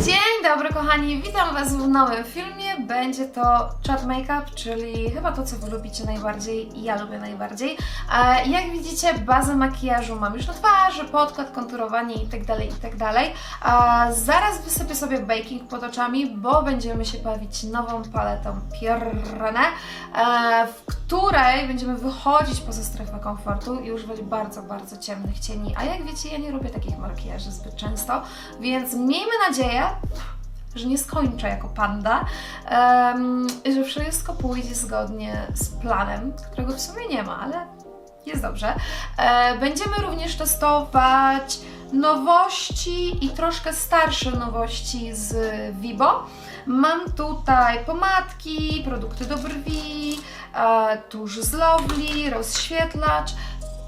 姐 Dzień dobry kochani, witam Was w nowym filmie. Będzie to chat makeup, czyli chyba to, co Wy lubicie najbardziej i ja lubię najbardziej. Jak widzicie, bazę makijażu mam już na twarzy, podkład, konturowanie itd., itd. E, Zaraz wysypię sobie baking pod oczami, bo będziemy się bawić nową paletą Pierrenne, e, w której będziemy wychodzić poza strefę komfortu i używać bardzo, bardzo ciemnych cieni. A jak wiecie, ja nie lubię takich makijaży zbyt często, więc miejmy nadzieję, że nie skończę jako panda em, i że wszystko pójdzie zgodnie z planem, którego w sumie nie ma, ale jest dobrze. E, będziemy również testować nowości i troszkę starsze nowości z Vibo. Mam tutaj pomadki, produkty do brwi, e, tusz z Lovely, rozświetlacz.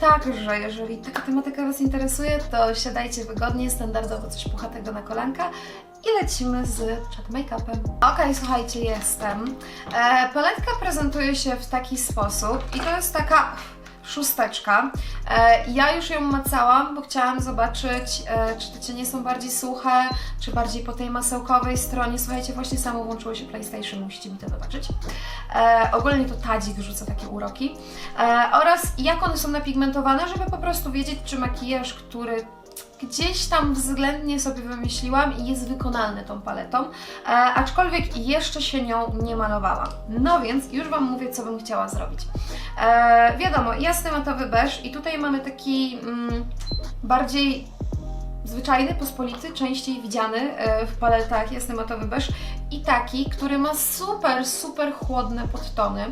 Także, jeżeli taka tematyka Was interesuje, to siadajcie wygodnie, standardowo coś puchatego na kolanka i lecimy z chat make-upem. Okej, słuchajcie, jestem. E, paletka prezentuje się w taki sposób i to jest taka szósteczka. E, ja już ją macałam, bo chciałam zobaczyć, e, czy te cienie są bardziej suche, czy bardziej po tej masełkowej stronie. Słuchajcie, właśnie samo włączyło się PlayStation, musicie mi to zobaczyć. E, ogólnie to Tadzi wyrzuca takie uroki. E, oraz jak one są napigmentowane, żeby po prostu wiedzieć, czy makijaż, który gdzieś tam względnie sobie wymyśliłam i jest wykonalny tą paletą, e, aczkolwiek jeszcze się nią nie malowałam. No więc już Wam mówię, co bym chciała zrobić. E, wiadomo, jasny matowy beż i tutaj mamy taki mm, bardziej zwyczajny, pospolity, częściej widziany e, w paletach jasny matowy beż i taki, który ma super, super chłodne podtony.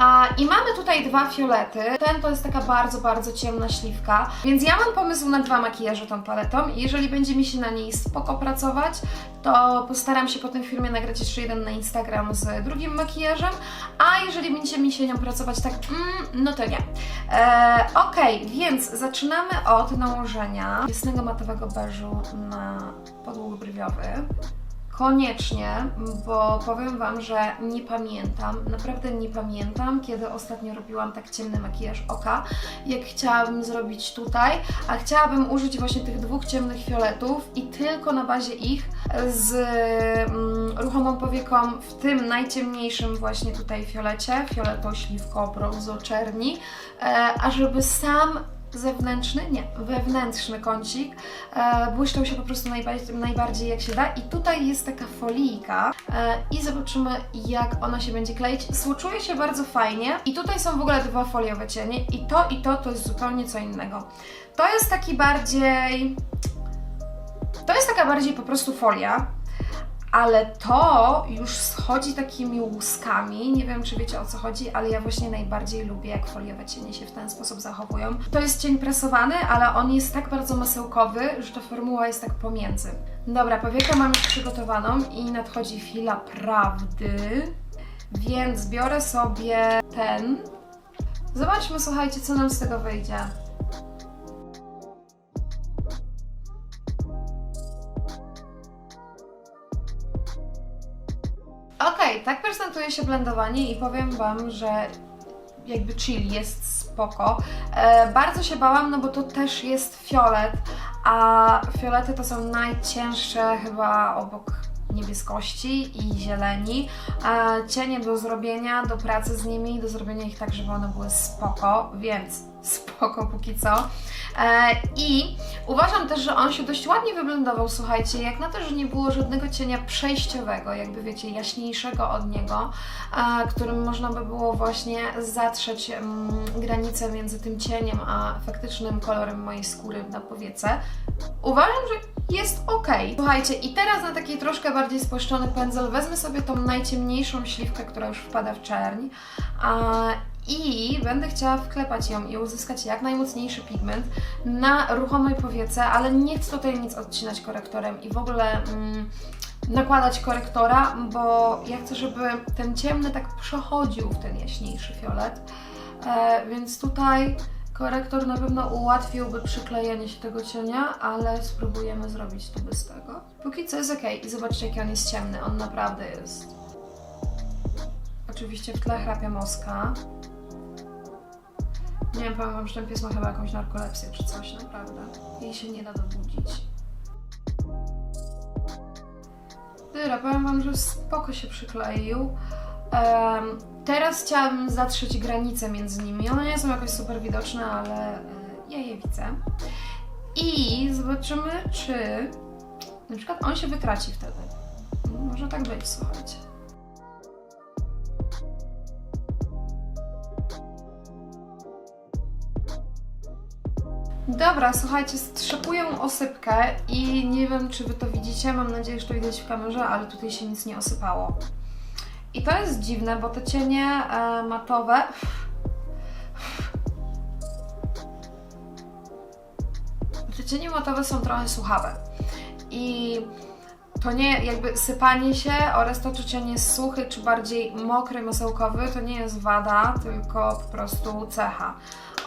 A, I mamy tutaj dwa fiolety. Ten to jest taka bardzo, bardzo ciemna śliwka. Więc ja mam pomysł na dwa makijaże tą paletą i jeżeli będzie mi się na niej spoko pracować, to postaram się po tym filmie nagrać jeszcze jeden na Instagram z drugim makijażem, a jeżeli będzie mi się nią pracować tak, mm, no to nie. E, Okej, więc zaczynamy od nałożenia jasnego matowego beżu na podłóg brwiowy. Koniecznie, bo powiem Wam, że nie pamiętam, naprawdę nie pamiętam, kiedy ostatnio robiłam tak ciemny makijaż oka, jak chciałabym zrobić tutaj, a chciałabym użyć właśnie tych dwóch ciemnych fioletów i tylko na bazie ich z mm, ruchomą powieką w tym najciemniejszym właśnie tutaj fiolecie, fioleto, śliwko, brązo, czerni, e, a żeby sam zewnętrzny, nie, wewnętrzny kącik. E, błyszczał się po prostu najbardziej, najbardziej jak się da. I tutaj jest taka folijka. E, i zobaczymy jak ona się będzie kleić. Słuczuje się bardzo fajnie. I tutaj są w ogóle dwa foliowe cienie. I to i to to jest zupełnie co innego. To jest taki bardziej... To jest taka bardziej po prostu folia, ale to już schodzi takimi łuskami. Nie wiem, czy wiecie o co chodzi, ale ja właśnie najbardziej lubię, jak foliowe cienie się w ten sposób zachowują. To jest cień presowany, ale on jest tak bardzo masełkowy, że ta formuła jest tak pomiędzy. Dobra, powiekę mam już przygotowaną i nadchodzi chwila prawdy. Więc biorę sobie ten. Zobaczmy, słuchajcie, co nam z tego wyjdzie. Okej, tak prezentuje się blendowanie i powiem Wam, że jakby chill jest spoko. E, bardzo się bałam, no bo to też jest fiolet, a fiolety to są najcięższe chyba obok niebieskości i zieleni. Cienie do zrobienia, do pracy z nimi, do zrobienia ich tak, żeby one były spoko, więc spoko póki co. E, I uważam też, że on się dość ładnie wyblendował, słuchajcie, jak na to, że nie było żadnego cienia przejściowego, jakby wiecie, jaśniejszego od niego, którym można by było właśnie zatrzeć mm, granicę między tym cieniem a faktycznym kolorem mojej skóry na powiece. Uważam, że jest ok. Słuchajcie, i teraz na taki troszkę bardziej spłaszczony pędzel wezmę sobie tą najciemniejszą śliwkę, która już wpada w czerń a, i będę chciała wklepać ją i uzyskać jak najmocniejszy pigment na ruchomej powiece, ale nie chcę tutaj nic odcinać korektorem i w ogóle mm, nakładać korektora, bo ja chcę, żeby ten ciemny tak przechodził w ten jaśniejszy fiolet, e, więc tutaj Korektor na pewno ułatwiłby przyklejenie się tego cienia, ale spróbujemy zrobić to bez tego. Póki co jest ok i zobaczcie jaki on jest ciemny, on naprawdę jest. Oczywiście w tle chrapia moska. Nie wiem, powiem wam, że ten pies ma chyba jakąś narkolepsję czy coś, naprawdę. Jej się nie da dobudzić. tyle. Powiem Wam, że spoko się przykleił. Em, teraz chciałabym zatrzeć granice między nimi. One nie są jakoś super widoczne, ale e, ja je widzę. I zobaczymy, czy na przykład on się wytraci wtedy. Może tak być, słuchajcie. Dobra, słuchajcie, strzepuję osypkę i nie wiem, czy Wy to widzicie, mam nadzieję, że to widać w kamerze, ale tutaj się nic nie osypało. I to jest dziwne, bo te cienie e, matowe... Te cienie matowe są trochę suchawe. I to nie, jakby sypanie się oraz to, czy cień jest suchy, czy bardziej mokry, masełkowy, to nie jest wada, tylko po prostu cecha.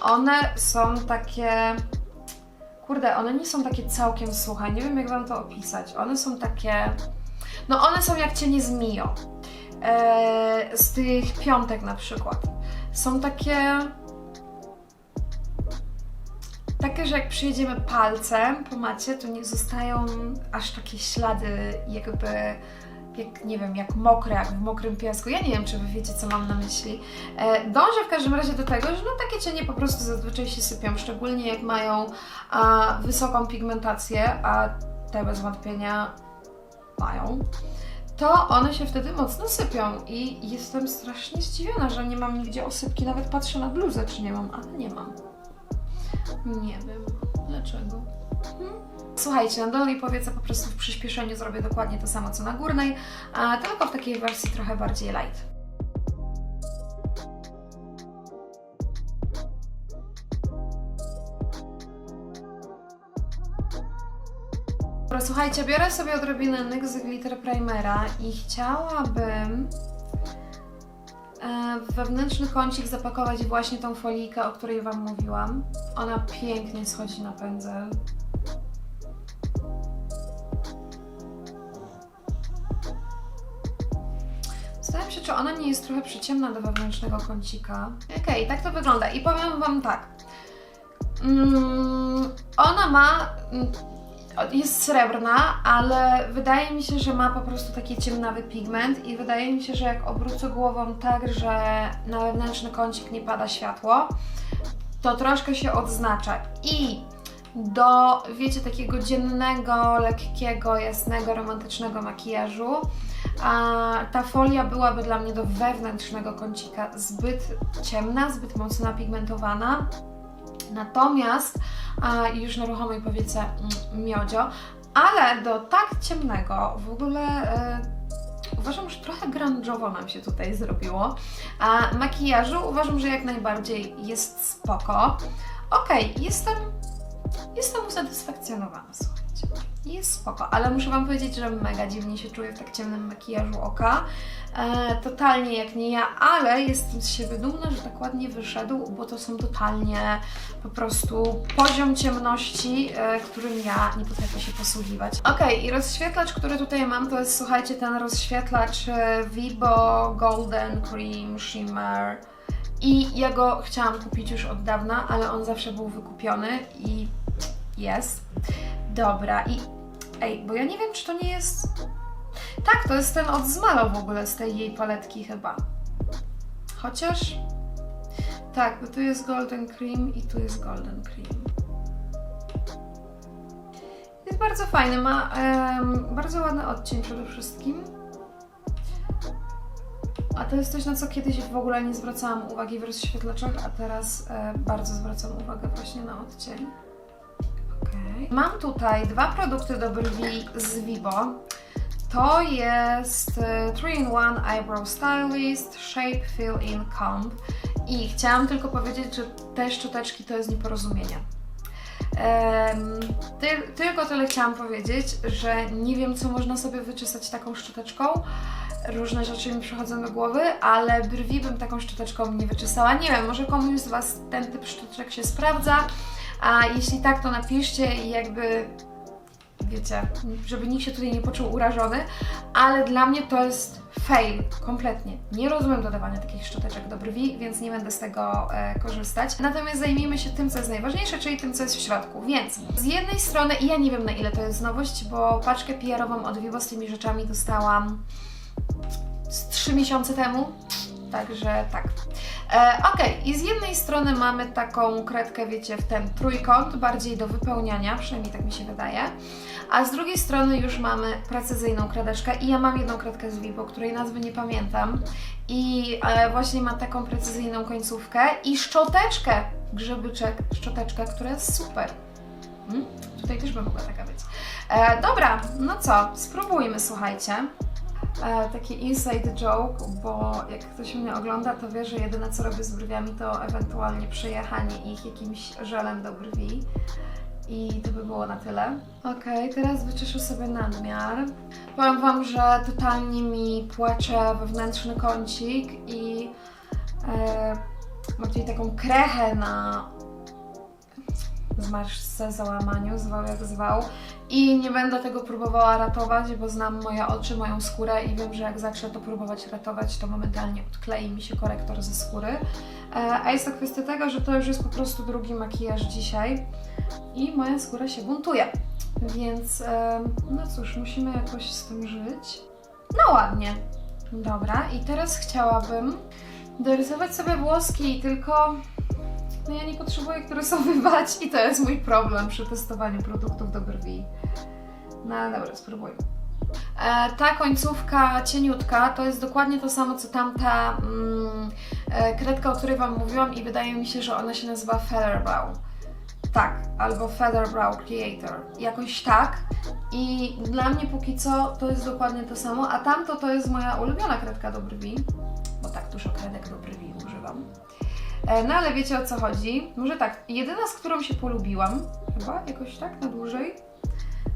One są takie. Kurde, one nie są takie całkiem suche. Nie wiem, jak wam to opisać. One są takie. No, one są jak cienie z Eee, z tych piątek na przykład. Są takie. Takie, że jak przyjedziemy palcem po macie, to nie zostają aż takie ślady, jakby, jak nie wiem, jak mokre, jak w mokrym piasku. Ja nie wiem, czy wy wiecie, co mam na myśli. E, dążę w każdym razie do tego, że no takie cienie po prostu zazwyczaj się sypią, szczególnie jak mają a, wysoką pigmentację, a te bez wątpienia mają. To one się wtedy mocno sypią i jestem strasznie zdziwiona, że nie mam nigdzie osypki. Nawet patrzę na bluzę, czy nie mam, ale nie mam. Nie wiem dlaczego. Hmm? Słuchajcie, na dolnej powiece po prostu w przyspieszeniu zrobię dokładnie to samo co na górnej, a tylko w takiej wersji trochę bardziej light. Dobra, słuchajcie, biorę sobie odrobinę NYX Glitter Primera i chciałabym e, w wewnętrzny kącik zapakować właśnie tą folijkę, o której Wam mówiłam. Ona pięknie schodzi na pędzel. Zastanawiam się, czy ona nie jest trochę przyciemna do wewnętrznego kącika. Okej, tak to wygląda. I powiem Wam tak. Mm, ona ma... jest srebrna, ale wydaje mi się, że ma po prostu taki ciemnawy pigment i wydaje mi się, że jak obrócę głową tak, że na wewnętrzny kącik nie pada światło, to troszkę się odznacza. I do, wiecie, takiego dziennego, lekkiego, jasnego, romantycznego makijażu a ta folia byłaby dla mnie do wewnętrznego kącika zbyt ciemna, zbyt mocno napigmentowana. Natomiast a, już na ruchomej powiece mm, miodzio, ale do tak ciemnego w ogóle e, uważam, że trochę grunge'owo nam się tutaj zrobiło. A makijażu uważam, że jak najbardziej jest spoko. Okej, jestem, jestem usatysfakcjonowana, słuchajcie. Jest spoko, ale muszę Wam powiedzieć, że mega dziwnie się czuję w tak ciemnym makijażu oka. E, totalnie jak nie ja, ale jestem z siebie dumna, że tak ładnie wyszedł, bo to są totalnie po prostu poziom ciemności, e, którym ja nie potrafię się posługiwać. Ok, i rozświetlacz, który tutaj mam, to jest słuchajcie ten rozświetlacz e, Vibo Golden Cream Shimmer. I ja go chciałam kupić już od dawna, ale on zawsze był wykupiony i jest. Dobra, i ej, bo ja nie wiem, czy to nie jest. Tak, to jest ten od Zmalo w ogóle z tej jej paletki chyba. Chociaż. Tak, bo tu jest Golden Cream i tu jest Golden Cream. Jest bardzo fajny, ma em, bardzo ładny odcień przede wszystkim. A to jest coś, na co kiedyś w ogóle nie zwracałam uwagi w rozświetlaczach, a teraz e, bardzo zwracam uwagę właśnie na odcień. Mam tutaj dwa produkty do brwi z Vibo. To jest 3-in-1 Eyebrow Stylist Shape Fill In Comb. I chciałam tylko powiedzieć, że te szczoteczki to jest nieporozumienie. Em, ty, tylko tyle chciałam powiedzieć, że nie wiem, co można sobie wyczesać taką szczoteczką. Różne rzeczy mi przychodzą do głowy, ale brwi bym taką szczoteczką nie wyczesała. Nie wiem, może komuś z Was ten typ szczoteczek się sprawdza, a jeśli tak, to napiszcie i jakby wiecie, żeby nikt się tutaj nie poczuł urażony, ale dla mnie to jest fail, kompletnie. Nie rozumiem dodawania takich szczoteczek do brwi, więc nie będę z tego e, korzystać. Natomiast zajmijmy się tym, co jest najważniejsze, czyli tym, co jest w środku. Więc z jednej strony, i ja nie wiem na ile to jest nowość, bo paczkę PR-ową od Vivo z tymi rzeczami dostałam z 3 miesiące temu, także tak. E, Okej, i z jednej strony mamy taką kredkę, wiecie, w ten trójkąt, bardziej do wypełniania, przynajmniej tak mi się wydaje. A z drugiej strony już mamy precyzyjną kredeczkę i ja mam jedną kredkę z Vivo, której nazwy nie pamiętam. I e, właśnie ma taką precyzyjną końcówkę i szczoteczkę, grzebyczek, szczoteczkę, która jest super. Mm? Tutaj też by mogła taka być. E, dobra, no co, spróbujmy, słuchajcie. E, taki inside joke, bo jak ktoś mnie ogląda, to wie, że jedyne co robię z brwiami to ewentualnie przejechanie ich jakimś żelem do brwi. I to by było na tyle. Okej, teraz wyczeszę sobie nadmiar. Powiem Wam, że totalnie mi płacze wewnętrzny kącik i e, mam tutaj taką krechę na zmarszce, załamaniu, zwał jak zwał. I nie będę tego próbowała ratować, bo znam moje oczy, moją skórę i wiem, że jak zacznę to próbować ratować, to momentalnie odklei mi się korektor ze skóry. E, a jest to kwestia tego, że to już jest po prostu drugi makijaż dzisiaj i moja skóra się buntuje. Więc no cóż, musimy jakoś z tym żyć. No ładnie. Dobra, i teraz chciałabym dorysować sobie włoski, tylko no ja nie potrzebuję ich rysowywać i to jest mój problem przy testowaniu produktów do brwi. No dobra, spróbujmy. E, ta końcówka cieniutka to jest dokładnie to samo co tamta mm, e, kredka, o której Wam mówiłam i wydaje mi się, że ona się nazywa Featherbrow. Tak, albo Featherbrow Creator. Jakoś tak. I dla mnie póki co to jest dokładnie to samo, a tamto to jest moja ulubiona kredka do brwi, bo tak dużo kredek do brwi używam. E, No ale wiecie o co chodzi. Może tak, jedyna z którą się polubiłam, chyba jakoś tak na dłużej,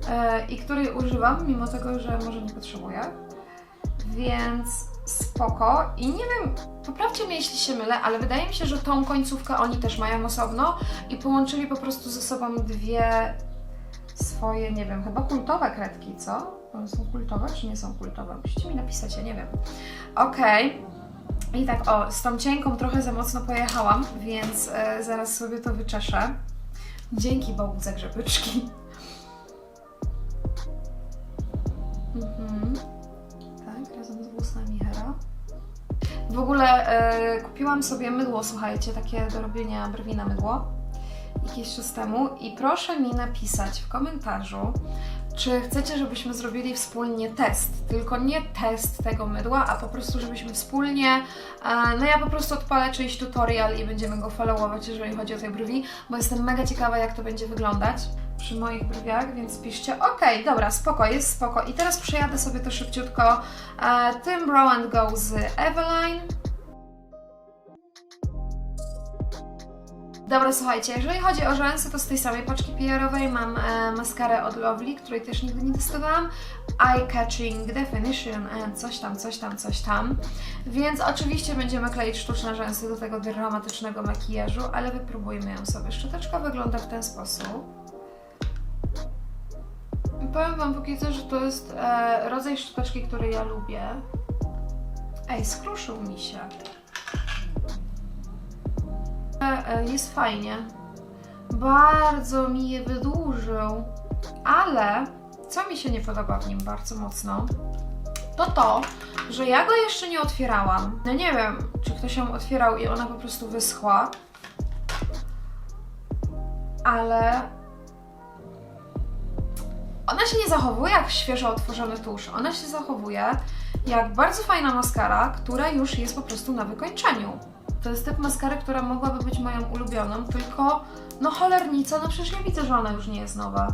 e, i której używam, mimo tego, że może nie potrzebuję. Więc spoko. I nie wiem, poprawcie mnie jeśli się mylę, ale wydaje mi się, że tą końcówkę oni też mają osobno i połączyli po prostu ze sobą dwie swoje, nie wiem, chyba kultowe kredki, co? One są kultowe czy nie są kultowe? Musicie mi napisać, ja nie wiem. Okej. I tak, o, z tą cienką trochę za mocno pojechałam, więc e, zaraz sobie to wyczeszę. Dzięki Bogu za grzebyczki. Mhm. Tak, razem z włosami Hera. W ogóle e, kupiłam sobie mydło, słuchajcie, takie do robienia brwi na mydło jakiś czas temu i proszę mi napisać w komentarzu, czy chcecie, żebyśmy zrobili wspólnie test, tylko nie test tego mydła, a po prostu, żebyśmy wspólnie, e, no ja po prostu odpalę czyjś tutorial i będziemy go followować, jeżeli chodzi o te brwi, bo jestem mega ciekawa, jak to będzie wyglądać przy moich brwiach, więc piszcie, okej, dobra, spoko, jest spoko. I teraz przejadę sobie to szybciutko e, tym Brow and Go z Eveline. Dobra, słuchajcie, jeżeli chodzi o rzęsy, to z tej samej paczki PR-owej mam e, maskarę od Lovely, której też nigdy nie testowałam. Eye Catching Definition and coś tam, coś tam, coś tam. Więc oczywiście będziemy kleić sztuczne rzęsy do tego dramatycznego makijażu, ale wypróbujmy ją sobie. Szczoteczka wygląda w ten sposób. Powiem Wam póki co, że to jest e, rodzaj szczoteczki, który ja lubię. Ej, skruszył mi się. E, jest fajnie. Bardzo mi je wydłużył, ale co mi się nie podoba w nim bardzo mocno, to to, że ja go jeszcze nie otwierałam. No nie wiem, czy ktoś ją otwierał i ona po prostu wyschła, ale ona się nie zachowuje jak świeżo otworzony tusz. Ona się zachowuje jak bardzo fajna maskara, która już jest po prostu na wykończeniu. To jest typ maskary, która mogłaby być moją ulubioną, tylko no cholernica, no przecież ja widzę, że ona już nie jest nowa.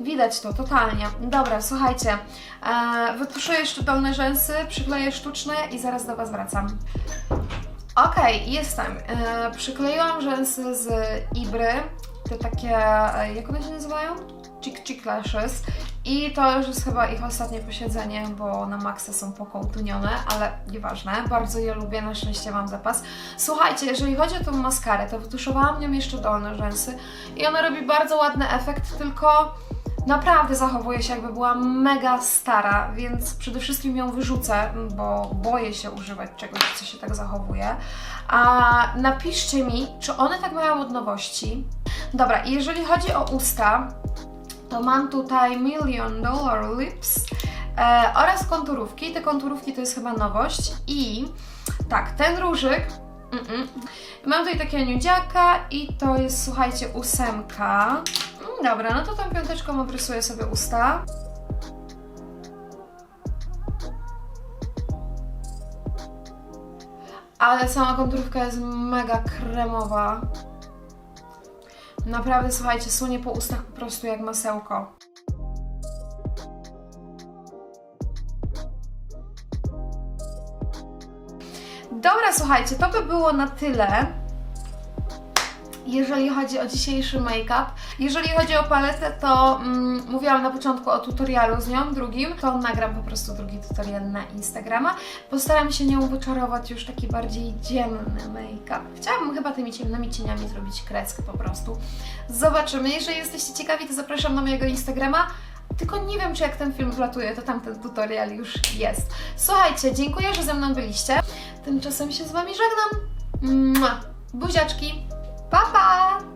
Widać to totalnie. Dobra, słuchajcie, e, wytuszuję jeszcze dolne rzęsy, przykleję sztuczne i zaraz do Was wracam. Okej, jestem. E, przykleiłam rzęsy z Ibry, te takie, e, jak one się nazywają? Chick Chick Lashes i to już jest chyba ich ostatnie posiedzenie, bo na maksa są pokołtunione, ale nieważne, bardzo je lubię, na szczęście mam zapas. Słuchajcie, jeżeli chodzi o tą maskarę, to wytuszowałam nią jeszcze dolne rzęsy i ona robi bardzo ładny efekt, tylko naprawdę zachowuje się jakby była mega stara, więc przede wszystkim ją wyrzucę, bo boję się używać czegoś, co się tak zachowuje. A napiszcie mi, czy one tak mają od nowości. Dobra, jeżeli chodzi o usta, to mam tutaj Million Dollar Lips e, oraz konturówki. Te konturówki to jest chyba nowość i tak, ten różyk Mm-mm. Mam tutaj takiego nudziaka i to jest, słuchajcie, ósemka. Mm, Dobra, no to tą piąteczką obrysuję sobie usta. Ale sama konturówka jest mega kremowa. Naprawdę, słuchajcie, sunie po ustach po prostu jak masełko. Dobra, słuchajcie, to by było na tyle. Jeżeli chodzi o dzisiejszy make-up, jeżeli chodzi o paletę, to mm, mówiłam na początku o tutorialu z nią, drugim, to nagram po prostu drugi tutorial na Instagrama. Postaram się nią wyczarować już taki bardziej dzienny make-up. Chciałabym chyba tymi ciemnymi cieniami zrobić kreskę po prostu. Zobaczymy. Jeżeli jesteście ciekawi, to zapraszam na mojego Instagrama. Tylko nie wiem, czy jak ten film wlatuje, to tamten tutorial już jest. Słuchajcie, dziękuję, że ze mną byliście. Tymczasem się z Wami żegnam. Mua. Buziaczki. Pa, pa!